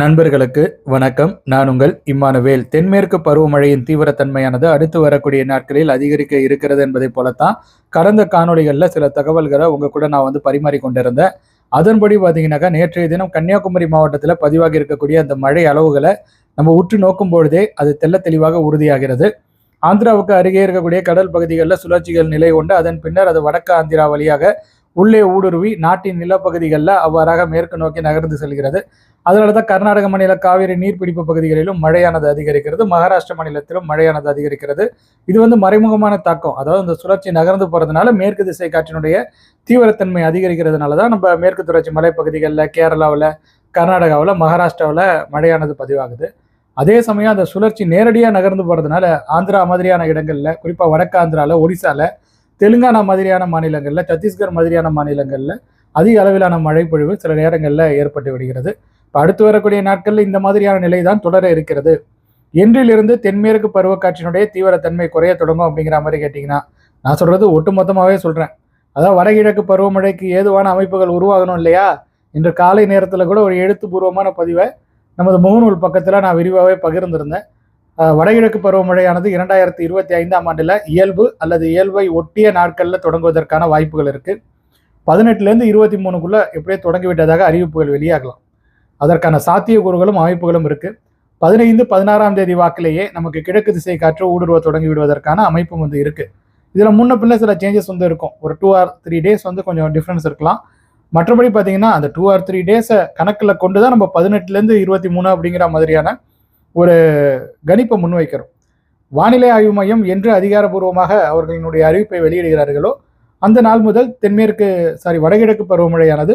நண்பர்களுக்கு வணக்கம். நான் உங்கள் இம்மானுவேல். தென்மேற்கு பருவமழையின் தீவிரத்தன்மையானது அடுத்து வரக்கூடிய நாட்களில் அதிகரிக்க இருக்கிறது என்பதை போலத்தான் கடந்த காணொளிகளில் சில தகவல்களை உங்கள் கூட நான் வந்து பரிமாறிக்கொண்டிருந்தேன். அதன்படி பார்த்தீங்கன்னாக்கா நேற்றைய தினம் கன்னியாகுமரி மாவட்டத்தில் பதிவாகி இருக்கக்கூடிய அந்த மழை அளவுகளை நம்ம உற்று நோக்கும் பொழுதே அது தெள்ள தெளிவாக உறுதியாகிறது. ஆந்திராவுக்கு அருகே இருக்கக்கூடிய கடல் பகுதிகளில் சுழற்சிகள் நிலை கொண்டு அதன் பின்னர் அது வடக்கு ஆந்திரா வழியாக உள்ளே ஊடுருவி நாட்டின் நிலப்பகுதிகளில் அவ்வாறாக மேற்கு நோக்கி நகர்ந்து செல்கிறது. அதனால தான் கர்நாடக மாநில காவிரி நீர்பிடிப்பு பகுதிகளிலும் மழையானது அதிகரிக்கிறது. மகாராஷ்டிர மாநிலத்திலும் மழையானது அதிகரிக்கிறது. இது வந்து மறைமுகமான தாக்கம். அதாவது இந்த சுழற்சி நகர்ந்து போகிறதுனால மேற்கு திசை காற்றினுடைய தீவிரத்தன்மை அதிகரிக்கிறதுனால தான் நம்ம மேற்கு தொடர்ச்சி மலைப்பகுதிகளில் கேரளாவில் கர்நாடகாவில் மகாராஷ்டிராவில் மழையானது பதிவாகுது. அதே சமயம் அந்த சுழற்சி நேரடியாக நகர்ந்து போகிறதுனால ஆந்திரா மாதிரியான இடங்களில் குறிப்பாக வடக்கு ஆந்திராவில் ஒடிசாவில் தெலுங்கானா மாதிரியான மாநிலங்களில் சத்தீஸ்கர் மாதிரியான மாநிலங்களில் அதிக அளவிலான மழை பொழிவு சில நேரங்களில் ஏற்பட்டு விடுகிறது. இப்போ அடுத்து வரக்கூடிய நாட்களில் இந்த மாதிரியான நிலை தான் தொடர இருக்கிறது. என்றிலிருந்து தென்மேற்கு பருவக்காற்றினுடைய தீவிரத்தன்மை குறைய தொடங்கும் அப்படிங்கிற மாதிரி கேட்டிங்கன்னா நான் சொல்கிறது ஒட்டுமொத்தமாகவே சொல்கிறேன் அதாவது வடகிழக்கு பருவமழைக்கு ஏதுவான அமைப்புகள் உருவாகணும் இல்லையா? இன்று காலை நேரத்தில் கூட ஒரு எழுத்துப்பூர்வமான பதிவை நமது முகநூல் பக்கத்தில் நான் விரிவாகவே பகிர்ந்திருந்தேன். வடகிழக்கு பருவமழையானது இரண்டாயிரத்தி இருபத்தி ஐந்தாம் ஆண்டில் இயல்பு அல்லது இயல்பை ஒட்டிய நாட்களில் தொடங்குவதற்கான வாய்ப்புகள் இருக்குது பதினெட்டுலேருந்து இருபத்தி மூணுக்குள்ளே எப்படியே தொடங்கிவிட்டதாக அறிவிப்புகள் வெளியாகலாம். அதற்கான சாத்தியக்கூறுகளும் அமைப்புகளும் இருக்குது பதினைந்து பதினாறாம் தேதி வாக்கிலேயே நமக்கு கிழக்கு திசை காற்று ஊடுருவ தொடங்கி விடுவதற்கான அமைப்பும் வந்து இருக்குது இதில் முன்ன பின்ன சில சேஞ்சஸ் வந்து இருக்கும். ஒரு டூ ஆர் த்ரீ டேஸ் வந்து கொஞ்சம் டிஃப்ரென்ஸ் இருக்கலாம். மற்றபடி பார்த்தீங்கன்னா அந்த டூ ஆர் த்ரீ டேஸை கணக்கில் கொண்டு தான் நம்ம பதினெட்டுலேருந்து இருபத்தி மூணு அப்படிங்கிற மாதிரியான ஒரு கணிப்பை முன்வைக்கிறோம். வானிலை ஆய்வு மையம் என்று அதிகாரப்பூர்வமாக அவர்களினுடைய அறிவிப்பை வெளியிடுகிறார்களோ அந்த நாள் முதல் தென்மேற்கு சாரி வடகிழக்கு பருவமழையானது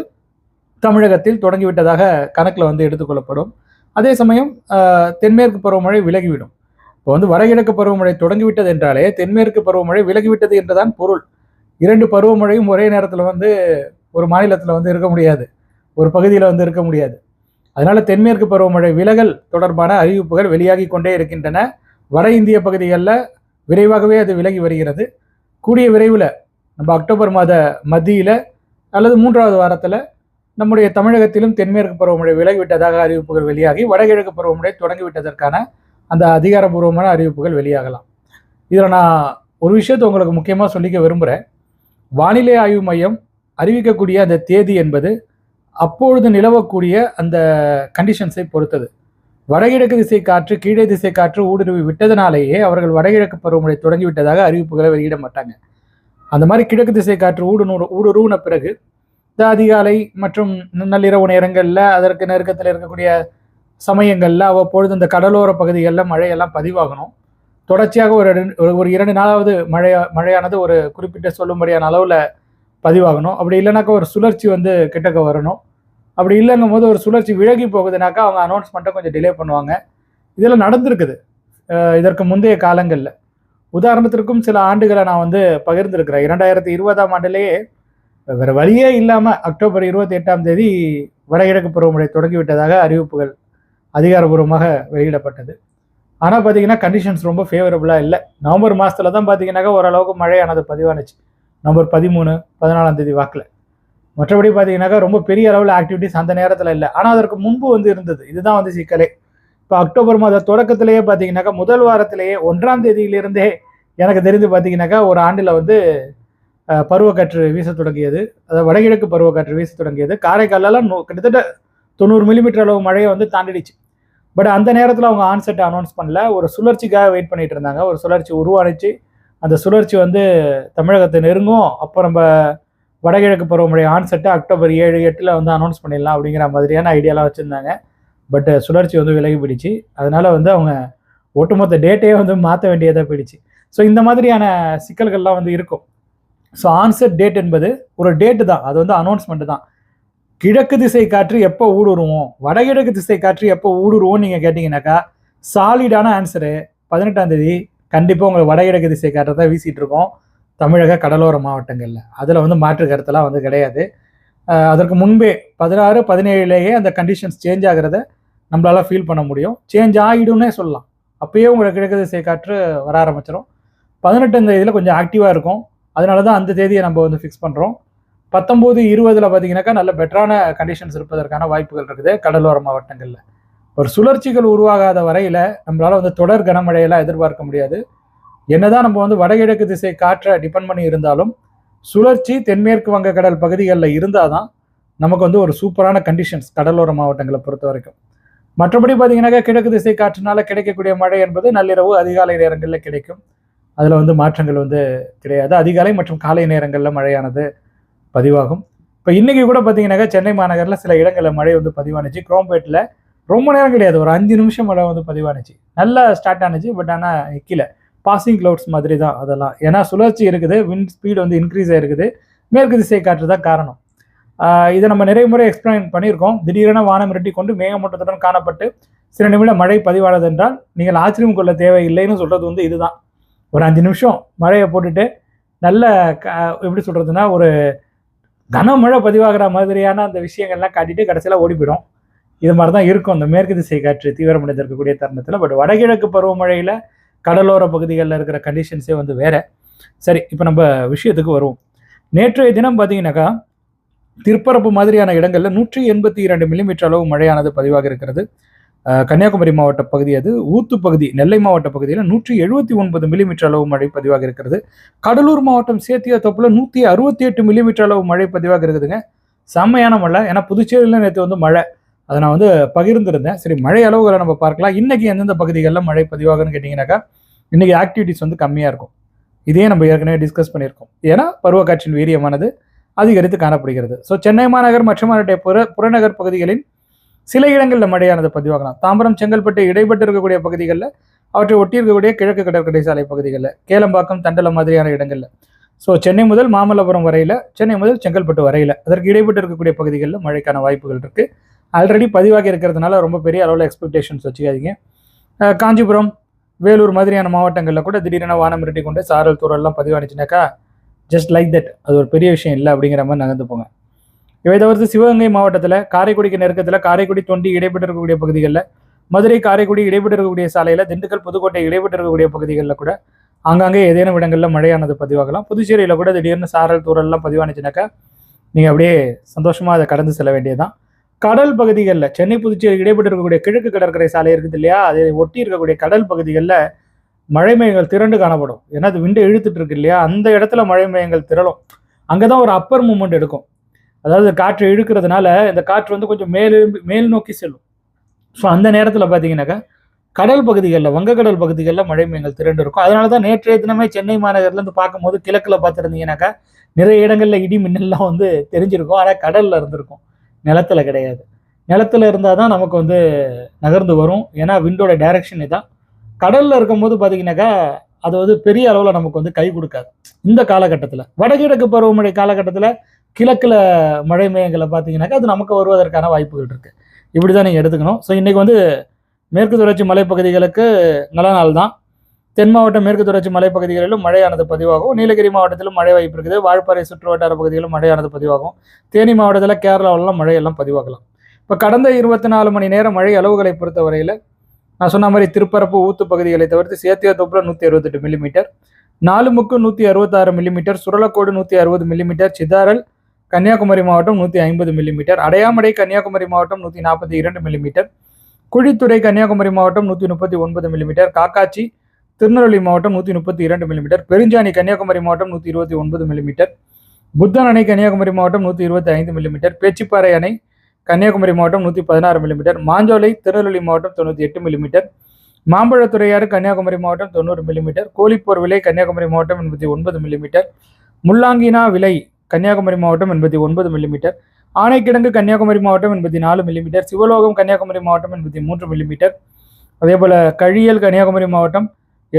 தமிழகத்தில் தொடங்கிவிட்டதாக கணக்கில் வந்து எடுத்துக்கொள்ளப்படும். அதே சமயம் தென்மேற்கு பருவமழை விலகிவிடும். இப்போ வந்து வடகிழக்கு பருவமழை தொடங்கிவிட்டது என்றாலே தென்மேற்கு பருவமழை விலகிவிட்டது என்றுதான் பொருள். இரண்டு பருவமழையும் ஒரே நேரத்தில் வந்து ஒரு மாநிலத்தில் வந்து இருக்க முடியாது. ஒரு பகுதியில் வந்து இருக்க முடியாது. அதனால தென்மேற்கு பருவமழை விலகல் தொடர்பான அறிவிப்புகள் வெளியாகி கொண்டே இருக்கின்றன. வட இந்திய பகுதிகளில் விரைவாகவே அது விலகி வருகிறது. கூடிய விரைவில் நம்ம அக்டோபர் மாத மத்தியில் அல்லது மூன்றாவது வாரத்தில் நம்முடைய தமிழகத்திலும் தென்மேற்கு பருவமழை விலகிவிட்டதாக அறிவிப்புகள் வெளியாகி வடகிழக்கு பருவமழை தொடங்கிவிட்டதற்கான அந்த அதிகாரப்பூர்வமான அறிவிப்புகள் வெளியாகலாம். இதில் நான் ஒரு விஷயத்தை உங்களுக்கு முக்கியமாக சொல்லிக்க விரும்புகிறேன். வானிலை ஆய்வு மையம் அறிவிக்கக்கூடிய அந்த தேதி என்பது அப்பொழுது நிலவக்கூடிய அந்த கண்டிஷன்ஸை பொறுத்தது. வடகிழக்கு திசை காற்று கீழே திசை காற்று ஊடுருவி விட்டதனாலேயே அவர்கள் வடகிழக்கு பருவமழை தொடங்கிவிட்டதாக அறிவிப்புகளை வெளியிட மாட்டாங்க. அந்த மாதிரி கிழக்கு திசை காற்று ஊடுநூறு ஊடுருவின பிறகு இந்த அதிகாலை மற்றும் நள்ளிரவு நேரங்களில் அதற்கு நெருக்கத்தில் இருக்கக்கூடிய சமயங்களில் அவ்வப்பொழுது இந்த கடலோர பகுதிகளில் மழையெல்லாம் பதிவாகணும். தொடர்ச்சியாக ஒரு ரெண்டு- ஒரு- ஒரு இரண்டு நாளாவது மழை மழையானது ஒரு குறிப்பிட்ட சொல்லும்படியான அளவில் பதிவாகணும். அப்படி இல்லைனாக்கா ஒரு சுழற்சி வந்து கிட்டக்க வரணும். அப்படி இல்லைங்கும் போது ஒரு சுழற்சி விலகி போகுதுனாக்கா அவங்க அனௌன்ஸ்மெண்ட்டை கொஞ்சம் டிலே பண்ணுவாங்க. இதெல்லாம் நடந்திருக்குது. இதற்கு முந்தைய காலங்களில். உதாரணத்திற்கும் சில ஆண்டுகளை நான் வந்து பகிர்ந்திருக்கிறேன். இரண்டாயிரத்தி இருபதாம் ஆண்டிலேயே வேறு வழியே இல்லாமல் அக்டோபர் இருபத்தி எட்டாம் தேதி வடகிழக்கு பருவமழை தொடங்கிவிட்டதாக அறிவிப்புகள் அதிகாரபூர்வமாக வெளியிடப்பட்டது. ஆனால் பார்த்தீங்கன்னா கண்டிஷன்ஸ் ரொம்ப ஃபேவரபுளாக இல்லை. நவம்பர் மாதத்துல தான் பார்த்தீங்கன்னாக்கா ஓரளவுக்கு மழையானது பதிவானுச்சு. நவம்பர் பதிமூணு பதினாலாம் தேதி வாக்கில். மற்றபடி பார்த்தீங்கன்னாக்கா ரொம்ப பெரிய அளவில் ஆக்டிவிட்டிஸ் அந்த நேரத்தில் இல்லை. ஆனால் அதற்கு முன்பு வந்து இருந்தது. இதுதான் வந்து சிக்கலே. இப்போ அக்டோபர் மாத தொடக்கத்திலேயே பார்த்தீங்கன்னாக்கா முதல் வாரத்திலேயே ஒன்றாம் தேதியிலிருந்தே எனக்கு தெரிந்து பார்த்தீங்கன்னாக்கா ஒரு ஆண்டில் வந்து பருவக்காற்று வீச தொடங்கியது. அதாவது வடகிழக்கு பருவக்காற்று வீச தொடங்கியது. காரைக்காலெல்லாம் நூ- கிட்டத்தட்ட தொண்ணூறு மில்லிமீட்டர் அளவு மழையை வந்து தாண்டிடுச்சு. பட் அந்த நேரத்தில் அவங்க ஆன்செட் அனௌன்ஸ் பண்ணல. ஒரு சுழற்சிக்காக வெயிட் பண்ணிட்டு இருந்தாங்க. ஒரு சுழற்சி உருவானுச்சு. அந்த சுழற்சி வந்து தமிழகத்தை நெருங்கும். அப்போ நம்ம வடகிழக்கு பருவமழை ஆன்செட்டு அக்டோபர் ஏழு எட்டில் வந்து அனௌன்ஸ் பண்ணிடலாம் அப்படிங்கிற மாதிரியான ஐடியாலாம் வச்சுருந்தாங்க. பட் சுழற்சி வந்து விலகி போயிடுச்சு. அதனால் வந்து அவங்க ஒட்டுமொத்த டேட்டையே வந்து மாற்ற வேண்டியதாக போயிடுச்சு. ஸோ இந்த மாதிரியான சிக்கல்கள்லாம் வந்து இருக்கும். ஸோ ஆன்செட் டேட் என்பது ஒரு டேட்டு தான். அது வந்து அனௌன்ஸ்மெண்ட் தான். கிழக்கு திசை காற்று எப்போ ஊடுருவோம்? வடகிழக்கு திசை காற்று எப்போ ஊடுருவோம் நீங்கள் கேட்டிங்கனாக்கா சாலிடான ஆன்சரு பதினெட்டாம் தேதி கண்டிப்பாக உங்களுக்கு வடகிழக்கு திசை காற்றை தான் வீசிகிட்டு இருக்கோம். தமிழக கடலோர மாவட்டங்களில். அதில் வந்து மாற்று கருத்தெல்லாம் வந்து கிடையாது. அதற்கு முன்பே பதினாறு பதினேழுலேயே அந்த கண்டிஷன்ஸ் சேஞ்ச் ஆகிறத நம்மளால ஃபீல் பண்ண முடியும். சேஞ்ச் ஆகிடும்னே சொல்லலாம். அப்போயே உங்களுக்கு கிழக்கு திசை காற்று வர ஆரம்பிச்சிடும் பதினெட்டாம் தேதியில் கொஞ்சம் ஆக்டிவாக இருக்கும். அதனால தான் அந்த தேதியை நம்ம வந்து ஃபிக்ஸ் பண்ணுறோம் பத்தொம்போது இருபதில் பார்த்தீங்கன்னாக்கா நல்ல பெட்டரான கண்டிஷன்ஸ் இருப்பதற்கான வாய்ப்புகள் இருக்குது கடலோர மாவட்டங்களில். ஒரு சுழற்சிகள் உருவாகாத வரையில் நம்மளால் வந்து தொடர் கனமழையெல்லாம் எதிர்பார்க்க முடியாது. என்னதான் நம்ம வந்து வடகிழக்கு திசை காற்றை டிபெண்ட் பண்ணி இருந்தாலும் சுழற்சி தென்மேற்கு வங்கக்கடல் பகுதிகளில் இருந்தால் தான் நமக்கு வந்து ஒரு சூப்பரான கண்டிஷன்ஸ் கடலோர மாவட்டங்களை பொறுத்த வரைக்கும். மற்றபடி பார்த்தீங்கன்னாக்கா கிழக்கு திசை காற்றுனால கிடைக்கக்கூடிய மழை என்பது நள்ளிரவு அதிகாலை நேரங்களில் கிடைக்கும். அதில் வந்து மாற்றங்கள் வந்து கிடையாது. அதிகாலை மற்றும் காலை நேரங்களில் மழையானது பதிவாகும். இப்போ இன்றைக்கி கூட பார்த்தீங்கன்னாக்கா சென்னை மாநகரில் சில இடங்களில் மழை வந்து பதிவானுச்சு. குரோம்பேட்டில் ரொம்ப நேரம் கிடையாது. ஒரு அஞ்சு நிமிஷம் மழை வந்து பதிவானுச்சு. நல்லா ஸ்டார்ட் ஆனுச்சு பட் ஆனால் கீழே. பாசிங் கிளவுட்ஸ் மாதிரி தான் அதெல்லாம். ஏன்னா சுழற்சி இருக்குது விண்ட் ஸ்பீடு வந்து இன்க்ரீஸ் ஆயிருக்குது. மேற்கு திசை காற்று தான் காரணம். இதை நம்ம நிறைய முறை எக்ஸ்பிளைன் பண்ணியிருக்கோம். திடீரென வானம் இரட்டி கொண்டு மேகமூட்டத்துடன் காணப்பட்டு சில நிமிடம் மழை பதிவானது என்றால் நீங்கள் ஆச்சரியம் கொள்ள தேவையில்லைன்னு சொல்கிறது வந்து இதுதான். ஒரு அஞ்சு நிமிஷம் மழையை போட்டுட்டு நல்ல எப்படி சொல்கிறதுனா ஒரு கனமழை பதிவாகிற மாதிரியான அந்த விஷயங்கள்லாம் காட்டிட்டு கடைசியில் ஓடி போயிடும் இது மாதிரி தான் இருக்கும் அந்த மேற்கு திசை காற்று தீவிரமடைந்திருக்கக்கூடிய தருணத்தில். பட் வடகிழக்கு பருவமழையில் கடலோர பகுதிகளில் இருக்கிற கண்டிஷன்ஸே வந்து வேற. சரி இப்போ நம்ம விஷயத்துக்கு வருவோம். நேற்றைய தினம் பார்த்தீங்கன்னாக்கா திருப்பரப்பு மாதிரியான இடங்களில் நூற்றி எண்பத்தி இரண்டு மில்லிமீட்டர் அளவு மழையானது பதிவாக இருக்கிறது. கன்னியாகுமரி மாவட்ட பகுதி அது ஊத்து பகுதி நெல்லை மாவட்ட பகுதியில் நூற்றி எழுபத்தி ஒன்பது மில்லிமீட்டர் அளவு மழை பதிவாக இருக்கிறது. கடலூர் மாவட்டம் சேத்தியா தோப்பில் நூற்றி அறுபத்தி எட்டு மில்லிமீட்டர் அளவு மழை பதிவாக இருக்குதுங்க. செம்மையான மழை ஏன்னா புதுச்சேரியில் நேற்று வந்து மழை. அதை நான் வந்து பகிர்ந்திருந்தேன். சரி மழை அளவுகளை நம்ம பார்க்கலாம். இன்னைக்கு எந்தெந்த பகுதிகளில் மழை பதிவாகுன்னு கேட்டிங்கனாக்கா இன்னைக்கு ஆக்டிவிட்டிஸ் வந்து கம்மியாக இருக்கும். இதையே நம்ம ஏற்கனவே டிஸ்கஸ் பண்ணியிருக்கோம். ஏன்னா பருவக்காற்றின் வீரியமானது அதிகரித்து காணப்படுகிறது. ஸோ சென்னை மாநகர் மற்றும் அதனுடைய புற புறநகர் பகுதிகளின் சில இடங்களில் மழையானது பதிவாகலாம். தாம்பரம் செங்கல்பட்டு இடைப்பட்டு இருக்கக்கூடிய பகுதிகளில் அவற்றை ஒட்டி இருக்கக்கூடிய கிழக்கு கடற்கரை சாலை பகுதிகளில் கேளம்பாக்கம் தண்டலம் மாதிரியான இடங்களில். ஸோ சென்னை முதல் மாமல்லபுரம் வரையில் சென்னை முதல் செங்கல்பட்டு வரையில் அதற்கு இடைப்பட்டு இருக்கக்கூடிய பகுதிகளில் மழைக்கான வாய்ப்புகள் இருக்குது ஆல்ரெடி பதிவாகி இருக்கிறதுனால ரொம்ப பெரிய அளவில் எக்ஸ்பெக்டேஷன்ஸ் வச்சுக்காதீங்க. காஞ்சிபுரம் வேலூர் மாதிரியான மாவட்டங்களில் கூட திடீரென வானம் மிரட்டி கொண்டு சாரல் தூரல்லாம் பதிவானுச்சுனாக்கா ஜஸ்ட் லைக் தட் அது ஒரு பெரிய விஷயம் இல்லை அப்படிங்கிற மாதிரி நகர்ந்து போங்க. இவை தவிர்த்து சிவகங்கை மாவட்டத்தில் காரைக்குடிக்கு நெருக்கத்தில் காரைக்குடி தொண்டி இடைப்பட்டு இருக்கக்கூடிய பகுதிகளில் மதுரை காரைக்குடி இடைப்பட்டு இருக்கக்கூடிய சாலையில் திண்டுக்கல் புதுக்கோட்டை இடைப்பட்டு இருக்கக்கூடிய பகுதிகளில் கூட ஆங்காங்கே ஏதேனும் இடங்களில் மழையானது பதிவாகலாம். புதுச்சேரியில் கூட திடீர்னு சாரல் தூரல்லாம் பதிவானுச்சுனாக்கா நீங்கள் அப்படியே சந்தோஷமாக அதை கடந்து செல்ல வேண்டியதுதான். கடல் பகுதிகளில் சென்னை புதுச்சேரி இடைப்பட்டு இருக்கக்கூடிய கிழக்கு கடற்கரை சாலை இருக்குது இல்லையா? அதை ஒட்டி இருக்கக்கூடிய கடல் பகுதிகளில் மழை மேகங்கள் திரண்டு காணப்படும். ஏன்னா அது விண்டு இழுத்துட்டு இருக்கு இல்லையா? அந்த இடத்துல மழை மேகங்கள் திரளும். அங்கே தான் ஒரு அப்பர் மூமெண்ட் எடுக்கும். அதாவது காற்று இழுக்கிறதுனால இந்த காற்று வந்து கொஞ்சம் மேல் மேல் நோக்கி செல்லும். ஸோ அந்த நேரத்தில் பார்த்தீங்கன்னாக்கா கடல் பகுதிகளில் வங்கக்கடல் பகுதிகளில் மழை மேகங்கள் திரண்டு இருக்கும். அதனால தான் நேற்றைய தினமே சென்னை மாநகர்லேருந்து பார்க்கும்போது கிழக்கில் பார்த்துருந்தீங்கன்னாக்கா நிறைய இடங்களில் இடி மின்னல்லாம் வந்து தெரிஞ்சிருக்கும். ஆனால் கடலில் இருந்திருக்கும். நிலத்துல கிடையாது. நிலத்துல இருந்தால் தான் நமக்கு வந்து நகர்ந்து வரும். ஏன்னா விண்டோட டைரக்ஷன் இதான். கடலில் இருக்கும்போது பார்த்தீங்கன்னாக்கா அது வந்து பெரிய அளவில் நமக்கு வந்து கை கொடுக்காது. இந்த காலகட்டத்தில். வடகிழக்கு பருவமழை காலகட்டத்தில் கிழக்கில் மழை மேயங்களை பார்த்தீங்கன்னாக்கா அது நமக்கு வருவதற்கான வாய்ப்புகள் இருக்குது இப்படி தான் நீங்கள் எடுத்துக்கணும். ஸோ இன்றைக்கி வந்து மேற்கு தொடர்ச்சி மலைப்பகுதிகளுக்கு நல்ல நாள் தான். தென் மாவட்ட மேற்கு தொடர்ச்சி மலைப்பகுதிகளிலும் மழையானது பதிவாகும். நீலகிரி மாவட்டத்திலும் மழை வாய்ப்பு இருக்குது. வாழ்ப்பாறை சுற்று வட்டார பகுதிகளிலும் மழையானது பதிவாகும். தேனி மாவட்டத்தில் கேரளாவிலாம் மழையெல்லாம் பதிவாகலாம். இப்போ கடந்த இருபத்தி நாலு மணி நேரம் மழை அளவுகளை பொறுத்தவரையில் நான் சொன்ன மாதிரி திருப்பரப்பு ஊத்து பகுதிகளை தவிர்த்து சேத்தியாத்தோப்புல நூற்றி அறுபத்தெட்டு மில்லிமீட்டர் நாலுமுக்கு நூற்றி அறுபத்தாறு மில்லிமீட்டர் சுரலக்கோடு நூற்றி அறுபது மில்லிமீட்டர் சிதாரல் கன்னியாகுமரி மாவட்டம் நூற்றி ஐம்பது மில்லிமீட்டர் அடையாமடை கன்னியாகுமரி மாவட்டம் நூற்றி நாற்பத்தி இரண்டு மில்லிமீட்டர் குழித்துறை கன்னியாகுமரி மாவட்டம் நூற்றி முப்பத்தி ஒன்பது மில்லிமீட்டர் காக்காச்சி திருநெல்வேலி மாவட்டம் நூற்றி முப்பத்தி இரண்டு மில்லிமீட்டர் பெருஞ்சாணி கன்னியாகுமரி மாவட்டம் நூற்றி இருபத்தி ஒன்பது மில்லிமீட்டர் புத்தன் அணை கன்னியாகுமரி மாவட்டம் நூற்றி இருபத்தி ஐந்து மில்லிமீட்டர் பேச்சிப்பாறை அணை கன்னியாகுமரி மாவட்டம் நூற்றி பதினாறு மில்லிமீட்டர் மாஞ்சோலை திருநெல்வேலி மாவட்டம் தொண்ணூற்றி எட்டு மில்லிமீட்டர் மாம்பழத்துறையாறு கன்னியாகுமரி மாவட்டம் தொண்ணூறு மில்லிமீட்டர் கோழிப்போர் விலை கன்னியாகுமரி மாவட்டம் எண்பத்தி ஒன்பது மில்லிமீட்டர் முள்ளாங்கினா விலை கன்னியாகுமரி மாவட்டம் எண்பத்தி ஒன்பது மில்லிமீட்டர் ஆனைக்கிடங்கு கன்னியாகுமரி மாவட்டம் எண்பத்தி நாலு மில்லிமீட்டர் சிவலோகம் கன்னியாகுமரி மாவட்டம் எண்பத்தி மூன்று மில்லிமீட்டர் அதே போல கழியல் கன்னியாகுமரி மாவட்டம்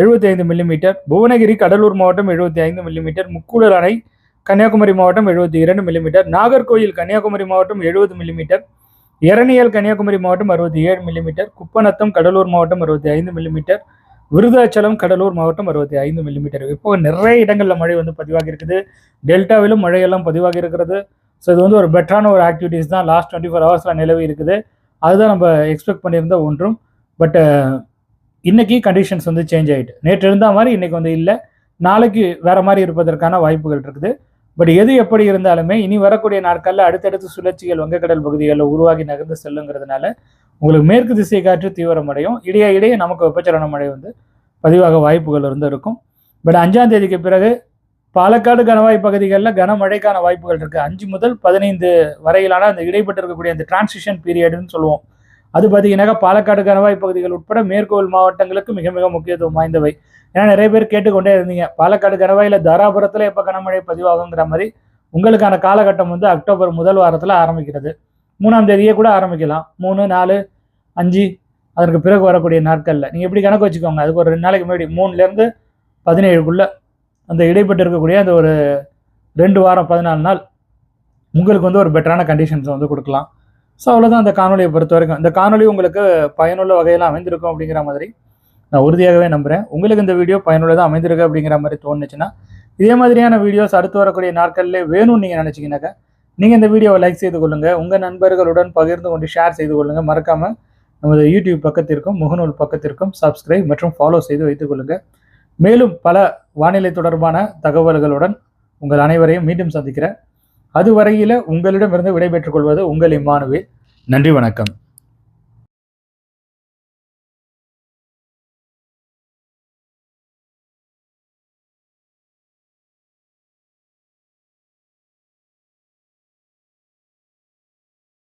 எழுபத்தி ஐந்து மில்லிமீட்டர் புவனகிரி கடலூர் மாவட்டம் எழுபத்தி ஐந்து மில்லிமீட்டர் முக்கூடல் அணை கன்னியாகுமரி மாவட்டம் எழுபத்தி இரண்டு மில்லிமீட்டர் நாகர்கோயில் கன்னியாகுமரி மாவட்டம் எழுபது மில்லிமீட்டர் எரணியல் கன்னியாகுமரி மாவட்டம் அறுபத்தி ஏழு மில்லிமீட்டர் குப்பநத்தம் கடலூர் மாவட்டம் அறுபத்தி ஐந்து மில்லிமீட்டர் விருதாச்சலம் கடலூர் மாவட்டம் அறுபத்தி ஐந்து மில்லிமீட்டர் இப்போ நிறைய இடங்களில் மழை வந்து பதிவாகி இருக்குது. டெல்டாவிலும் மழையெல்லாம் பதிவாகி இருக்கிறது. ஸோ இது வந்து ஒரு பெட்டரான ஒரு ஆக்டிவிட்டீஸ் தான். லாஸ்ட் டுவெண்ட்டி ஃபோர் ஹவர்ஸில் நிலவி இருக்குது. அதுதான் நம்ம எக்ஸ்பெக்ட் பண்ணியிருந்த ஒன்றும். பட் இன்னைக்கு கண்டிஷன்ஸ் வந்து சேஞ்ச் ஆகிட்டு நேற்று இருந்த மாதிரி இன்னைக்கு வந்து இல்லை. நாளைக்கு வேற மாதிரி இருப்பதற்கான வாய்ப்புகள் இருக்குது. பட் எது எப்படி இருந்தாலுமே இனி வரக்கூடிய நாட்களில் அடுத்தடுத்து சுழற்சிகள் வங்கக்கடல் பகுதிகளில் உருவாகி நகர்ந்து செல்லுங்கிறதுனால உங்களுக்கு மேற்கு திசை காற்று தீவிரமடையும். இடையே இடையே நமக்கு வெப்பச்சலன மழை வந்து பதிவாக வாய்ப்புகள் இருந்து இருக்கும். பட் அஞ்சாம் தேதிக்கு பிறகு பாலக்காடு கனவாய் பகுதிகளில் கனமழைக்கான வாய்ப்புகள் இருக்குது அஞ்சு முதல் பதினைந்து வரையிலான அந்த இடைப்பட்டு இருக்கக்கூடிய அந்த டிரான்சிஷன் பீரியடுன்னு சொல்லுவோம். அது பார்த்தீங்கன்னாக்கா பாலக்காடு கணவாய் பகுதிகள் உட்பட மேற்கோள் மாவட்டங்களுக்கு மிக மிக முக்கியத்துவம் வாய்ந்தவை. ஏன்னா நிறைய பேர் கேட்டுக்கொண்டே இருந்தீங்க. பாலக்காடு கணவாயில் தாராபுரத்தில் எப்போ கனமழை பதிவாகுங்கிற மாதிரி உங்களுக்கான காலகட்டம் வந்து அக்டோபர் முதல் வாரத்தில் ஆரம்பிக்கிறது. மூணாம் தேதியே கூட ஆரம்பிக்கலாம். மூணு நாலு அஞ்சு அதற்கு பிறகு வரக்கூடிய நாட்களில். நீங்கள் எப்படி கணக்கு வச்சுக்கோங்க. அதுக்கு ஒரு ரெண்டு நாளைக்கு முன்னாடி மூணுலேருந்து பதினேழுக்குள்ளே அந்த இடைப்பட்டு இருக்கக்கூடிய அந்த ஒரு ரெண்டு வாரம் பதினாலு நாள் உங்களுக்கு வந்து ஒரு பெட்டரான கண்டிஷன்ஸை வந்து கொடுக்கலாம். ஸோ அவ்வளோதான் அந்த காணொலியை பொறுத்த வரைக்கும் இந்த காணொலி உங்களுக்கு பயனுள்ள வகையில் அமைந்திருக்கும் அப்படிங்கிற மாதிரி நான் உறுதியாகவே நம்புகிறேன் உங்களுக்கு இந்த வீடியோ பயனுள்ளதாக அமைந்திருக்கு அப்படிங்கிற மாதிரி தோணுச்சுன்னா இதே மாதிரியான வீடியோஸ் அடுத்து வரக்கூடிய நாட்களில் வேணும்னு நீங்கள் நினச்சிங்கனாக்கா நீங்கள் இந்த வீடியோவை லைக் செய்து கொள்ளுங்கள் உங்கள் நண்பர்களுடன் பகிர்ந்து கொண்டு ஷேர் செய்து கொள்ளுங்கள் மறக்காமல் நமது யூடியூப் பக்கத்திற்கும் முகநூல் பக்கத்திற்கும் சப்ஸ்கிரைப் மற்றும் ஃபாலோ செய்து வைத்துக் கொள்ளுங்கள் மேலும் பல வானிலை தொடர்பான தகவல்களுடன் உங்கள் அனைவரையும் மீண்டும் சந்திக்கிறேன். அதுவரையில் உங்களிடமிருந்து விடைபெற்றுக் கொள்வது உங்கள் இம்மானுவே நன்றி வணக்கம்.